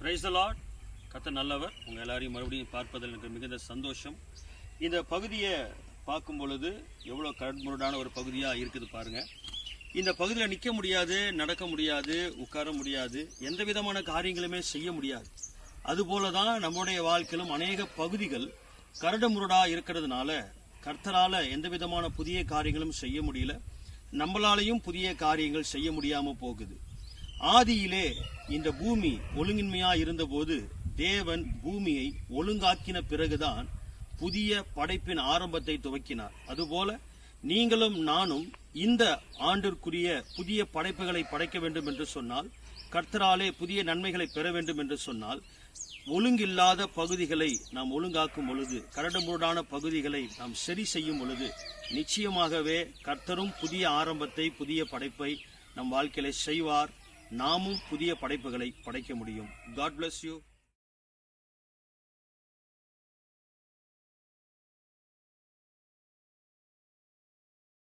Praise the Lord கத்த நல்லவர். உங்கள் எல்லாரையும் மறுபடியும் பார்ப்பதில் எனக்கு மிகுந்த சந்தோஷம். இந்த பகுதியை பார்க்கும் பொழுது எவ்வளோ கடமுரடான ஒரு பகுதியாக இருக்குது பாருங்கள் இந்த பகுதியில் நிற்க முடியாது நடக்க முடியாது உட்கார முடியாது எந்த விதமான காரியங்களுமே செய்ய முடியாது. அதுபோல தான் நம்முடைய வாழ்க்கையிலும் அநேக பகுதிகள் கரடுமுரடாக இருக்கிறதுனால கர்த்தரால் எந்த விதமான புதிய காரியங்களும் செய்ய முடியல. நம்மளாலையும் புதிய காரியங்கள் செய்ய முடியாமல் போகுது. ஆதியிலே இந்த பூமி ஒழுங்கின்மையா இருந்தபோது தேவன் பூமியை ஒழுங்காக்கின பிறகுதான் புதிய படைப்பின் ஆரம்பத்தை துவக்கினார். அதுபோல நீங்களும் நானும் இந்த ஆண்டிற்குரிய புதிய படைப்புகளை படைக்க வேண்டும் என்று சொன்னால் கர்த்தராலே புதிய நன்மைகளை பெற வேண்டும் என்று சொன்னால் ஒழுங்கில்லாத பகுதிகளை நாம் ஒழுங்காக்கும் பொழுது கரடுமுரடான பகுதிகளை நாம் சரி செய்யும் பொழுது நிச்சயமாகவே கர்த்தரும் புதிய ஆரம்பத்தை புதிய படைப்பை நம் வாழ்க்கையில செய்வார். நாமும் புதிய படைப்புகளை படைக்க முடியும். God bless you